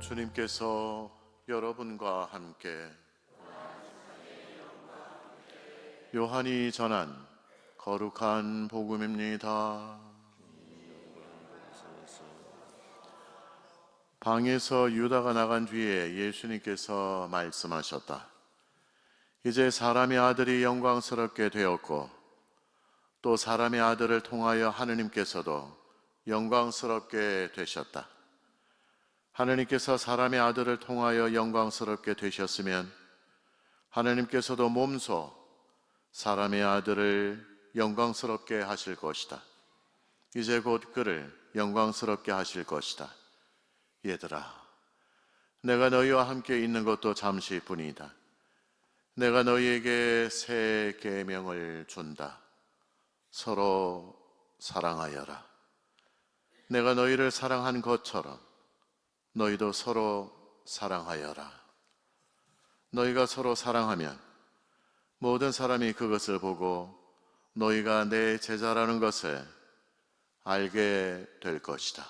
주님께서 여러분과 함께 요한이 전한 거룩한 복음입니다. 방에서 유다가 나간 뒤에 예수님께서 말씀하셨다. 이제 사람의 아들이 영광스럽게 되었고 또 사람의 아들을 통하여 하느님께서도 영광스럽게 되셨다. 하느님께서 사람의 아들을 통하여 영광스럽게 되셨으면 하느님께서도 몸소 사람의 아들을 영광스럽게 하실 것이다. 이제 곧 그를 영광스럽게 하실 것이다. 얘들아, 내가 너희와 함께 있는 것도 잠시뿐이다. 내가 너희에게 새 계명을 준다. 서로 사랑하여라. 내가 너희를 사랑한 것처럼 너희도 서로 사랑하여라. 너희가 서로 사랑하면 모든 사람이 그것을 보고 너희가 내 제자라는 것을 알게 될 것이다.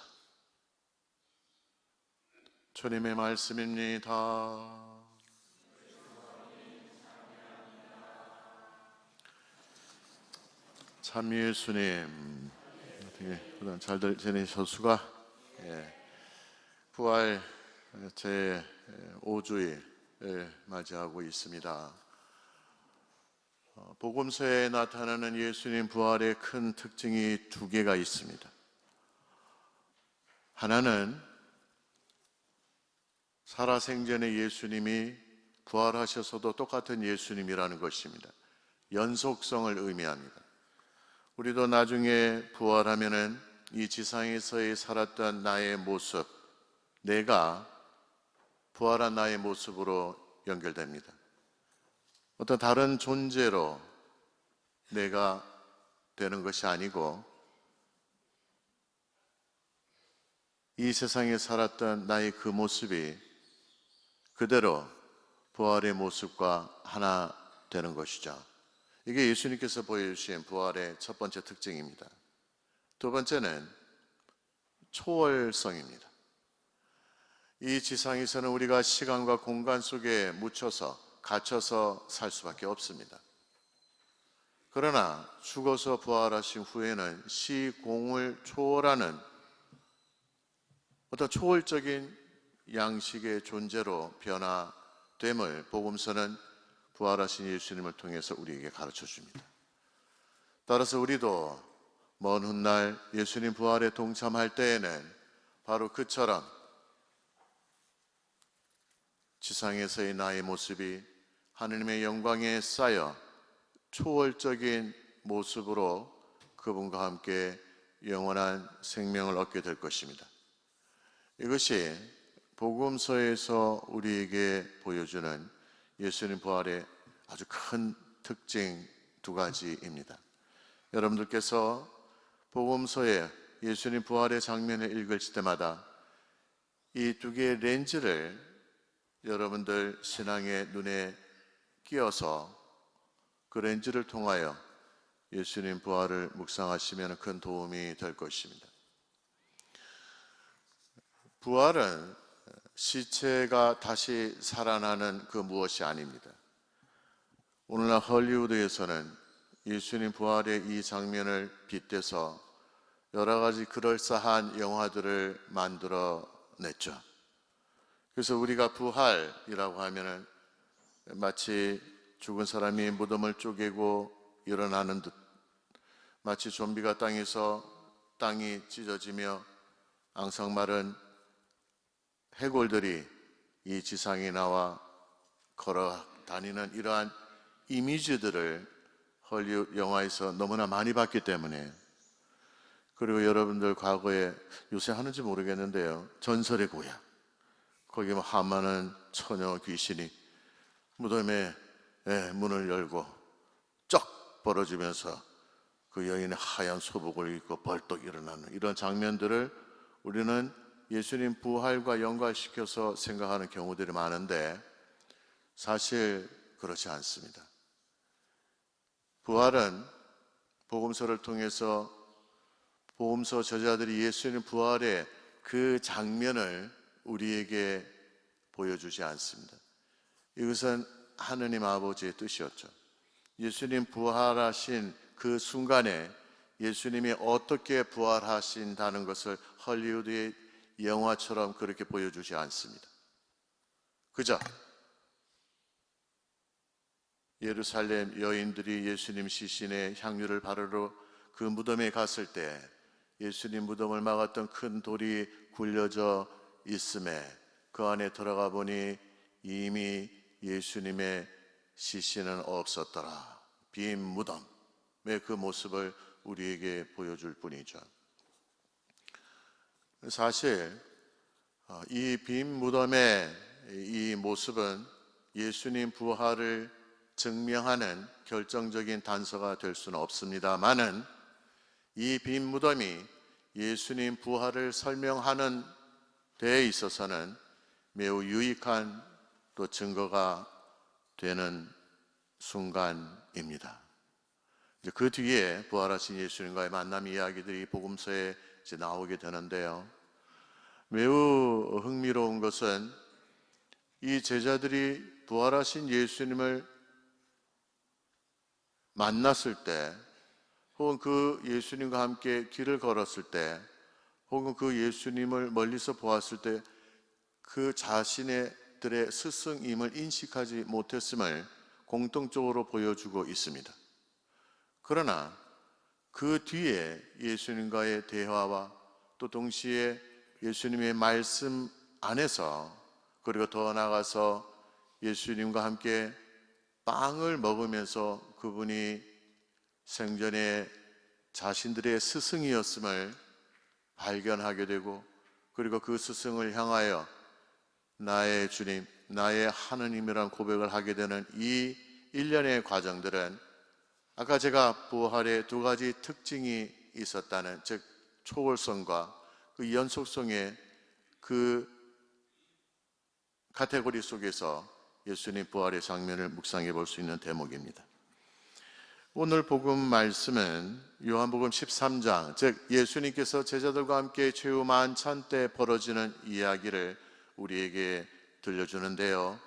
주님의 말씀입니다. 참 예수님, 어떻게 잘 지내셨수가? 예. 부활 제 5주일 맞이하고 있습니다. 어, 복음서에 나타나는 예수님 부활의 큰 특징이 두 개가 있습니다. 하나는 살아생전의 예수님이 부활하셔서도 똑같은 예수님이라는 것입니다. 연속성을 의미합니다. 우리도 나중에 부활하면은 이 지상에서의 살았던 나의 모습, 내가 부활한 나의 모습으로 연결됩니다. 어떤 다른 존재로 내가 되는 것이 아니고 이 세상에 살았던 나의 그 모습이 그대로 부활의 모습과 하나 되는 것이죠. 이게 예수님께서 보여주신 부활의 첫 번째 특징입니다. 두 번째는 초월성입니다. 이 지상에서는 우리가 시간과 공간 속에 묻혀서 갇혀서 살 수밖에 없습니다. 그러나 죽어서 부활하신 후에는 시공을 초월하는 어떤 초월적인 양식의 존재로 변화됨을 복음서는 부활하신 예수님을 통해서 우리에게 가르쳐 줍니다. 따라서 우리도 먼 훗날 예수님 부활에 동참할 때에는 바로 그처럼 지상에서의 나의 모습이 하느님의 영광에 쌓여 초월적인 모습으로 그분과 함께 영원한 생명을 얻게 될 것입니다. 이것이 복음서에서 우리에게 보여주는 예수님 부활의 아주 큰 특징 두 가지입니다. 여러분들께서 복음서에 예수님 부활의 장면을 읽을 때마다 이 두 개의 렌즈를 여러분들 신앙의 눈에 끼어서 그 렌즈를 통하여 예수님 부활을 묵상하시면 큰 도움이 될 것입니다. 부활은 시체가 다시 살아나는 그 무엇이 아닙니다. 오늘날 헐리우드에서는 예수님 부활의 이 장면을 빗대서 여러 가지 그럴싸한 영화들을 만들어 냈죠. 그래서 우리가 부활이라고 하면은 마치 죽은 사람이 무덤을 쪼개고 일어나는 듯 마치 좀비가 땅에서 땅이 찢어지며 앙상마른 해골들이 이 지상에 나와 걸어 다니는 이러한 이미지들을 헐리우드 영화에서 너무나 많이 봤기 때문에 그리고 여러분들 과거에 요새 하는지 모르겠는데요. 전설의 고향. 거기 뭐 하마는 처녀 귀신이 무덤에 예, 문을 열고 쩍 벌어지면서 그 여인의 하얀 소복을 입고 벌떡 일어나는 이런 장면들을 우리는 예수님 부활과 연관시켜서 생각하는 경우들이 많은데 사실 그렇지 않습니다. 부활은 복음서를 통해서 복음서 저자들이 예수님 부활의 그 장면을 우리에게 보여주지 않습니다. 이것은 하느님 아버지의 뜻이었죠. 예수님 부활하신 그 순간에 예수님이 어떻게 부활하신다는 것을 헐리우드의 영화처럼 그렇게 보여주지 않습니다. 그저 예루살렘 여인들이 예수님 시신에 향유를 바르러 그 무덤에 갔을 때 예수님 무덤을 막았던 큰 돌이 굴려져 있음에 그 안에 들어가 보니 이미 예수님의 시신은 없었더라. 빈 무덤의 그 모습을 우리에게 보여줄 뿐이죠. 사실 어, 이빈 무덤의 이 모습은 예수님 부활을 증명하는 결정적인 단서가 될 수는 없습니다만은 이 빈 무덤이 예수님 부활을 설명하는 데에 있어서는 매우 유익한 또 증거가 되는 순간입니다. 이제 그 뒤에 부활하신 예수님과의 만남 이야기들이 복음서에 이제 나오게 되는데요. 매우 흥미로운 것은 이 제자들이 부활하신 예수님을 만났을 때, 혹은 그 예수님과 함께 길을 걸었을 때, 혹은 그 예수님을 멀리서 보았을 때, 그 자신들의 스승임을 인식하지 못했음을 공통적으로 보여주고 있습니다. 그러나 그 뒤에 예수님과의 대화와 또 동시에 예수님의 말씀 안에서 그리고 더 나아가서 예수님과 함께 빵을 먹으면서 그분이 생전에 자신들의 스승이었음을 발견하게 되고 그리고 그 스승을 향하여 나의 주님, 나의 하느님이란 고백을 하게 되는 이 일련의 과정들은 아까 제가 부활의 두 가지 특징이 있었다는 즉 초월성과 그 연속성의 그 카테고리 속에서 예수님 부활의 장면을 묵상해 볼 수 있는 대목입니다. 오늘 복음 말씀은 요한복음 13장, 즉 예수님께서 제자들과 함께 최후 만찬 때 벌어지는 이야기를 우리에게 들려주는데요.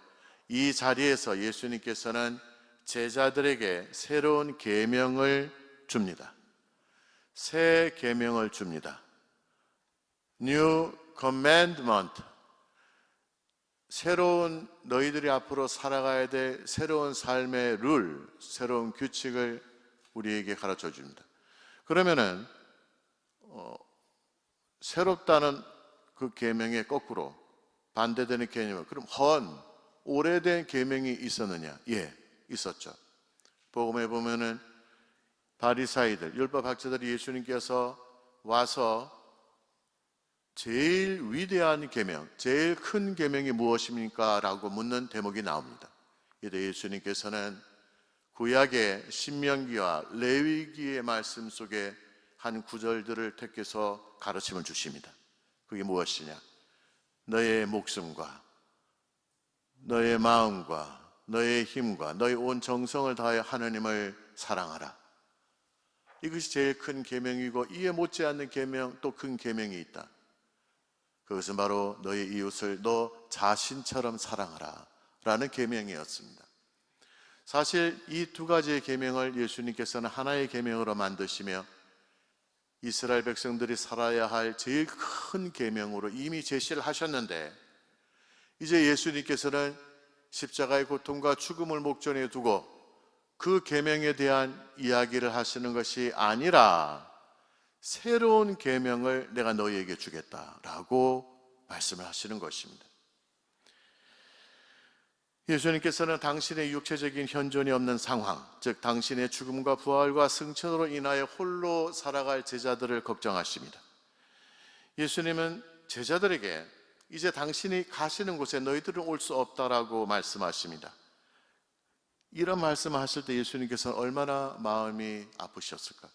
이 자리에서 예수님께서는 제자들에게 새로운 계명을 줍니다. 새 계명을 줍니다. New commandment. 새로운 너희들이 앞으로 살아가야 될 새로운 삶의 룰, 새로운 규칙을 우리에게 가르쳐 줍니다. 그러면은 어, 새롭다는 그 계명의 거꾸로 반대되는 개념은 그럼 헌 오래된 계명이 있었느냐? 예, 있었죠. 복음에 보면은 바리사이들 율법 학자들이 예수님께서 와서 제일 위대한 계명, 제일 큰 계명이 무엇입니까?라고 묻는 대목이 나옵니다. 이때 예수님께서는 구약의 신명기와 레위기의 말씀 속에 한 구절들을 택해서 가르침을 주십니다. 그게 무엇이냐? 너의 목숨과 너의 마음과 너의 힘과 너의 온 정성을 다하여 하나님을 사랑하라. 이것이 제일 큰 계명이고 이에 못지않는 계명 또 큰 계명이 있다. 그것은 바로 너의 이웃을 너 자신처럼 사랑하라 라는 계명이었습니다. 사실 이 두 가지의 계명을 예수님께서는 하나의 계명으로 만드시며 이스라엘 백성들이 살아야 할 제일 큰 계명으로 이미 제시를 하셨는데 이제 예수님께서는 십자가의 고통과 죽음을 목전에 두고 그 계명에 대한 이야기를 하시는 것이 아니라 새로운 계명을 내가 너희에게 주겠다라고 말씀을 하시는 것입니다. 예수님께서는 당신의 육체적인 현존이 없는 상황, 즉 당신의 죽음과 부활과 승천으로 인하여 홀로 살아갈 제자들을 걱정하십니다. 예수님은 제자들에게 이제 당신이 가시는 곳에 너희들은 올 수 없다라고 말씀하십니다. 이런 말씀하실 때 예수님께서는 얼마나 마음이 아프셨을까?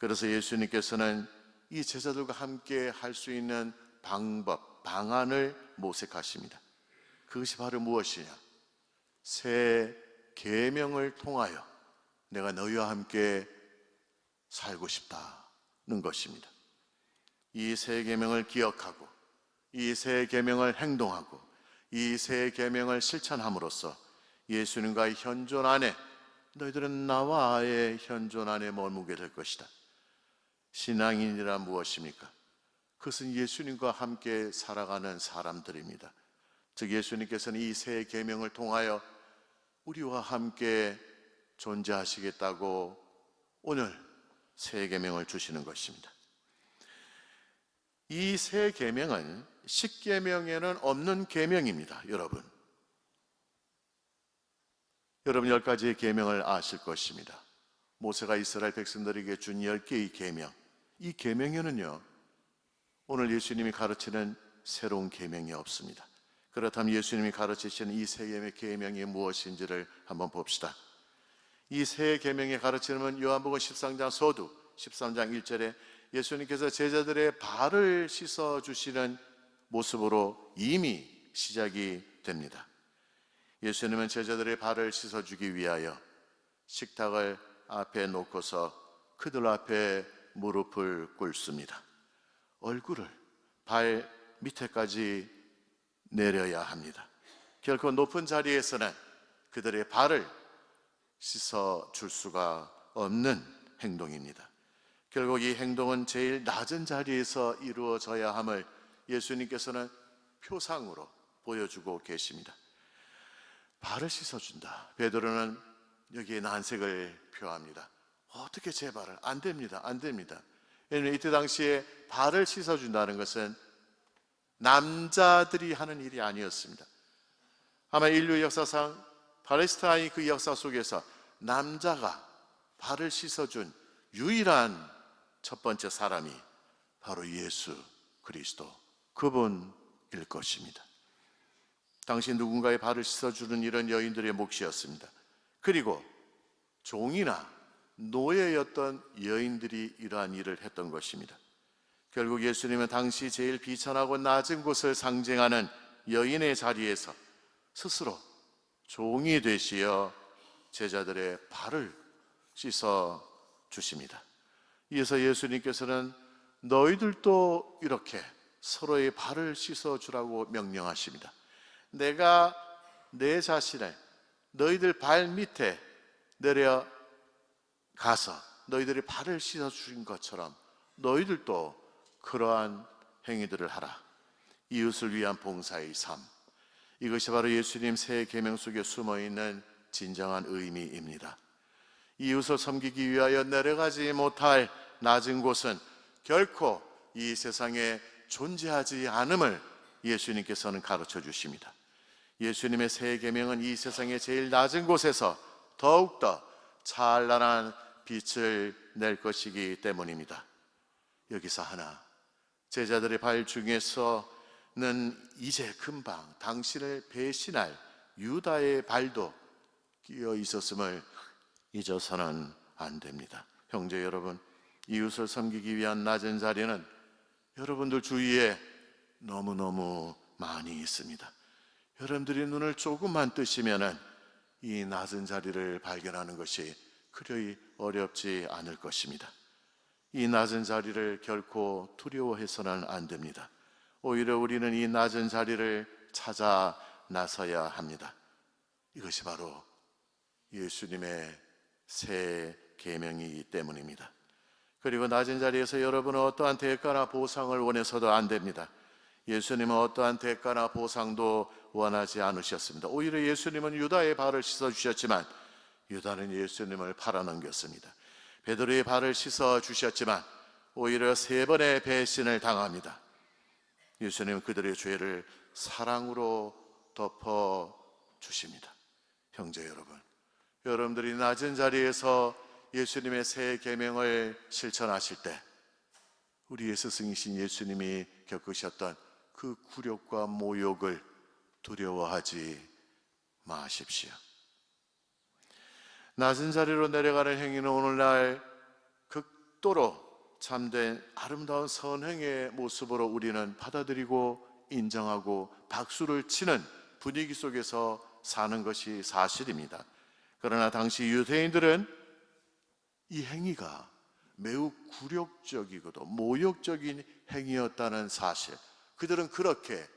그래서 예수님께서는 이 제자들과 함께 할 수 있는 방법, 방안을 모색하십니다. 그것이 바로 무엇이냐? 새 계명을 통하여 내가 너희와 함께 살고 싶다는 것입니다. 이 새 계명을 기억하고 이 새 계명을 행동하고 이 새 계명을 실천함으로써 예수님과의 현존 안에 너희들은 나와의 현존 안에 머무게 될 것이다. 신앙인이라 무엇입니까? 그것은 예수님과 함께 살아가는 사람들입니다. 즉 예수님께서는 이 새 계명을 통하여 우리와 함께 존재하시겠다고 오늘 새 계명을 주시는 것입니다. 이 새 계명은 십계명에는 없는 계명입니다, 여러분. 여러분 열 가지의 계명을 아실 것입니다. 모세가 이스라엘 백성들에게 준 열 개의 계명. 이 계명에는요. 오늘 예수님이 가르치는 새로운 계명이 없습니다. 그렇다면 예수님이 가르치시는 이 세 계명이 무엇인지를 한번 봅시다. 이 세 계명의 가르침은 요한복음 13장 서두 13장 1절에 예수님께서 제자들의 발을 씻어 주시는 모습으로 이미 시작이 됩니다. 예수님은 제자들의 발을 씻어 주기 위하여 식탁을 앞에 놓고서 그들 앞에 무릎을 꿇습니다. 얼굴을 발 밑에까지 내려야 합니다. 결코 높은 자리에서는 그들의 발을 씻어 줄 수가 없는 행동입니다. 결국 이 행동은 제일 낮은 자리에서 이루어져야 함을 예수님께서는 표상으로 보여주고 계십니다. 발을 씻어준다. 베드로는 여기에 난색을 표합니다. 어떻게 제 발을? 안 됩니다. 안 됩니다. 왜냐하면 이때 당시에 발을 씻어준다는 것은 남자들이 하는 일이 아니었습니다. 아마 인류 역사상 팔레스타인 그 역사 속에서 남자가 발을 씻어준 유일한 첫 번째 사람이 바로 예수 그리스도 그분일 것입니다. 당시 누군가의 발을 씻어주는 일은 여인들의 몫이었습니다. 그리고 종이나 노예였던 여인들이 이러한 일을 했던 것입니다. 결국 예수님은 당시 제일 비천하고 낮은 곳을 상징하는 여인의 자리에서 스스로 종이 되시어 제자들의 발을 씻어 주십니다. 이어서 예수님께서는 너희들도 이렇게 서로의 발을 씻어 주라고 명령하십니다. 내가 내 자신을 너희들 발 밑에 내려 가서 너희들의 발을 씻어 주신 것처럼 너희들도 그러한 행위들을 하라. 이웃을 위한 봉사의 삶. 이것이 바로 예수님 새 계명 속에 숨어 있는 진정한 의미입니다. 이웃을 섬기기 위하여 내려가지 못할 낮은 곳은 결코 이 세상에 존재하지 않음을 예수님께서는 가르쳐 주십니다. 예수님의 새 계명은 이 세상의 제일 낮은 곳에서 더욱더 찬란한 빛을 낼 것이기 때문입니다. 여기서 하나 제자들의 발 중에서는 이제 금방 당신을 배신할 유다의 발도 끼어 있었음을 잊어서는 안 됩니다. 형제 여러분, 이웃을 섬기기 위한 낮은 자리는 여러분들 주위에 너무너무 많이 있습니다. 여러분들이 눈을 조금만 뜨시면은 이 낮은 자리를 발견하는 것이 그리 어렵지 않을 것입니다. 이 낮은 자리를 결코 두려워해서는 안 됩니다. 오히려 우리는 이 낮은 자리를 찾아 나서야 합니다. 이것이 바로 예수님의 새 계명이기 때문입니다. 그리고 낮은 자리에서 여러분은 어떠한 대가나 보상을 원해서도 안 됩니다. 예수님은 어떠한 대가나 보상도 원하지 않으셨습니다. 오히려 예수님은 유다의 발을 씻어 주셨지만 유다는 예수님을 팔아넘겼습니다. 베드로의 발을 씻어 주셨지만 오히려 세 번의 배신을 당합니다. 예수님은 그들의 죄를 사랑으로 덮어 주십니다. 형제 여러분, 여러분들이 낮은 자리에서 예수님의 새 계명을 실천하실 때 우리의 스승이신 예수님이 겪으셨던 그 굴욕과 모욕을 두려워하지 마십시오. 낮은 자리로 내려가는 행위는 오늘날 극도로 참된 아름다운 선행의 모습으로 우리는 받아들이고 인정하고 박수를 치는 분위기 속에서 사는 것이 사실입니다. 그러나 당시 유대인들은 이 행위가 매우 굴욕적이고도 모욕적인 행위였다는 사실, 그들은 그렇게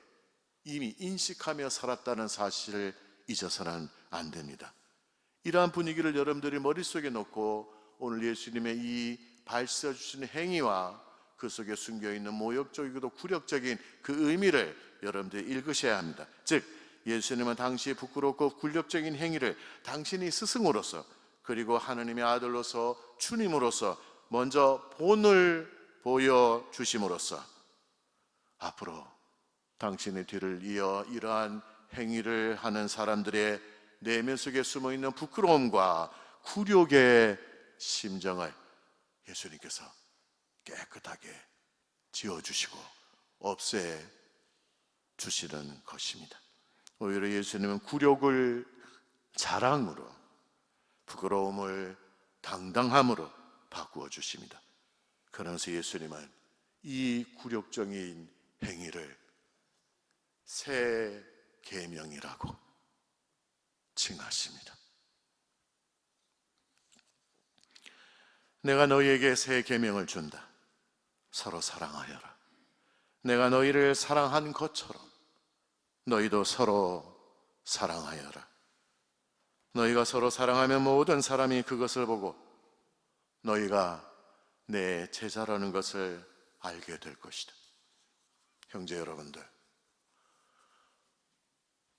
이미 인식하며 살았다는 사실을 잊어서는 안 됩니다. 이러한 분위기를 여러분들이 머릿속에 놓고 오늘 예수님의 이 발써 주시는 행위와 그 속에 숨겨 있는 모욕적이고도 굴욕적인 그 의미를 여러분들이 읽으셔야 합니다. 즉 예수님은 당시 부끄럽고 굴욕적인 행위를 당신이 스승으로서 그리고 하느님의 아들로서 주님으로서 먼저 본을 보여 주심으로써 앞으로 당신의 뒤를 이어 이러한 행위를 하는 사람들의 내면 속에 숨어 있는 부끄러움과 굴욕의 심정을 예수님께서 깨끗하게 지어 주시고 없애 주시는 것입니다. 오히려 예수님은 굴욕을 자랑으로 부끄러움을 당당함으로 바꾸어 주십니다. 그러면서 예수님은 이 굴욕적인 행위를 새 계명이라고 칭하십니다. 내가 너희에게 새 계명을 준다. 서로 사랑하여라. 내가 너희를 사랑한 것처럼 너희도 서로 사랑하여라. 너희가 서로 사랑하면 모든 사람이 그것을 보고 너희가 내 제자라는 것을 알게 될 것이다. 형제 여러분들,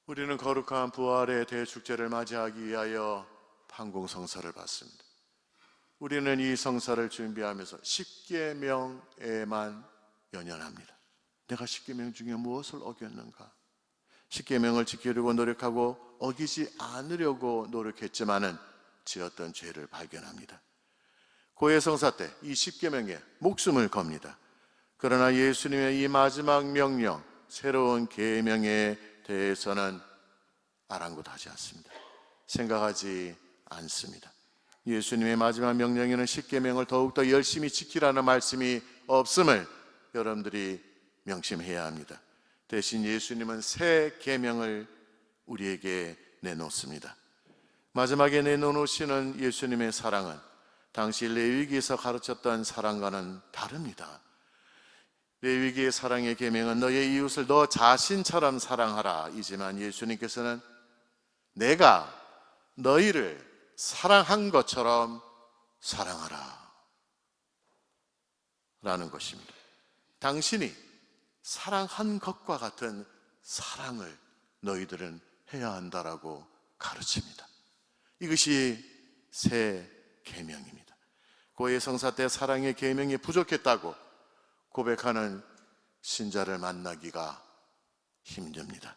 우리는 거룩한 부활의 대축제를 맞이하기 위하여 판공성사를 받습니다. 우리는 이 성사를 준비하면서 십계명에만 연연합니다. 내가 십계명 중에 무엇을 어겼는가? 십계명을 지키려고 노력하고 어기지 않으려고 노력했지만은 지었던 죄를 발견합니다. 고해 성사 때 이 십계명에 목숨을 겁니다. 그러나 예수님의 이 마지막 명령, 새로운 계명에 대해서는 아랑곳하지 않습니다. 생각하지 않습니다. 예수님의 마지막 명령에는 십계명을 더욱더 열심히 지키라는 말씀이 없음을 여러분들이 명심해야 합니다. 대신 예수님은 새 계명을 우리에게 내놓습니다. 마지막에 내놓으시는 예수님의 사랑은 당시 레위기에서 가르쳤던 사랑과는 다릅니다. 레위기의 사랑의 계명은 너의 이웃을 너 자신처럼 사랑하라 이지만 예수님께서는 내가 너희를 사랑한 것처럼 사랑하라 라는 것입니다. 당신이 사랑한 것과 같은 사랑을 너희들은 해야 한다라고 가르칩니다. 이것이 새 계명입니다. 고해 성사 때 사랑의 계명이 부족했다고 고백하는 신자를 만나기가 힘듭니다.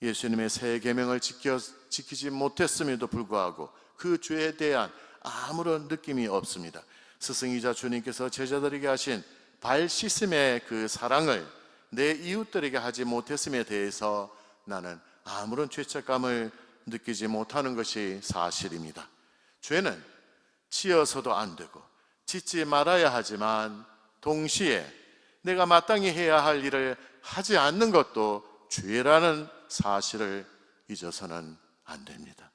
예수님의 새 계명을 지키지 못했음에도 불구하고 그 죄에 대한 아무런 느낌이 없습니다. 스승이자 주님께서 제자들에게 하신 발 씻음의 그 사랑을 내 이웃들에게 하지 못했음에 대해서 나는 아무런 죄책감을 느끼지 못하는 것이 사실입니다. 죄는 지어서도 안 되고 짓지 말아야 하지만 동시에 내가 마땅히 해야 할 일을 하지 않는 것도 죄라는 사실을 잊어서는 안 됩니다.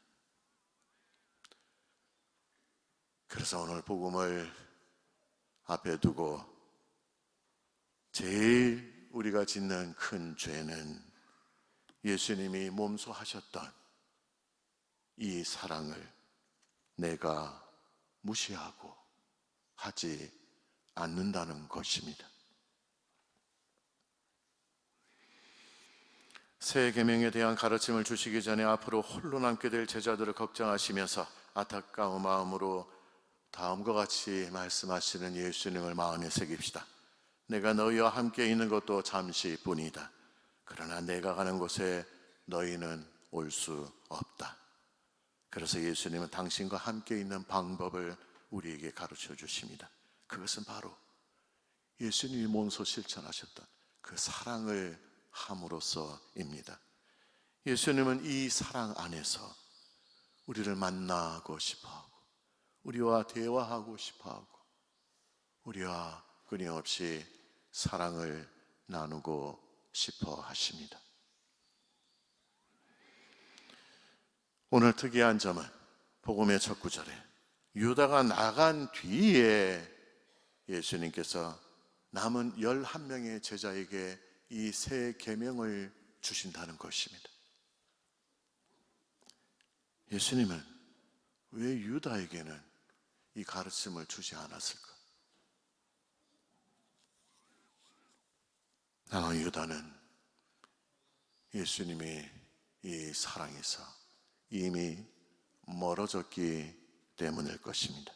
그래서 오늘 복음을 앞에 두고 제일 우리가 짓는 큰 죄는 예수님이 몸소 하셨던 이 사랑을 내가 무시하고 하지 않는다는 것입니다. 새 계명에 대한 가르침을 주시기 전에 앞으로 홀로 남게 될 제자들을 걱정하시면서 안타까운 마음으로 다음과 같이 말씀하시는 예수님을 마음에 새깁시다. 내가 너희와 함께 있는 것도 잠시뿐이다. 그러나 내가 가는 곳에 너희는 올 수 없다. 그래서 예수님은 당신과 함께 있는 방법을 우리에게 가르쳐 주십니다. 그것은 바로 예수님이 몸소 실천하셨던 그 사랑을 함으로써입니다. 예수님은 이 사랑 안에서 우리를 만나고 싶어 하고, 우리와 대화하고 싶어 하고, 우리와 끊임없이 사랑을 나누고 싶어 하십니다. 오늘 특이한 점은 복음의 첫 구절에 유다가 나간 뒤에 예수님께서 남은 11명의 제자에게 이 새 계명을 주신다는 것입니다. 예수님은 왜 유다에게는 이 가르침을 주지 않았을까? 아마 유다는 예수님이 이 사랑에서 이미 멀어졌기 때문일 것입니다.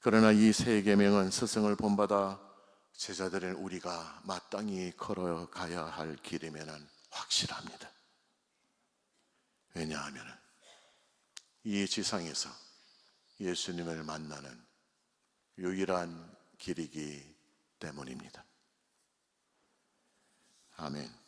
그러나 이 세 계명은 스승을 본받아 제자들인 우리가 마땅히 걸어가야 할 길이면은 확실합니다. 왜냐하면 이 지상에서 예수님을 만나는 유일한 길이기 때문입니다. 아멘.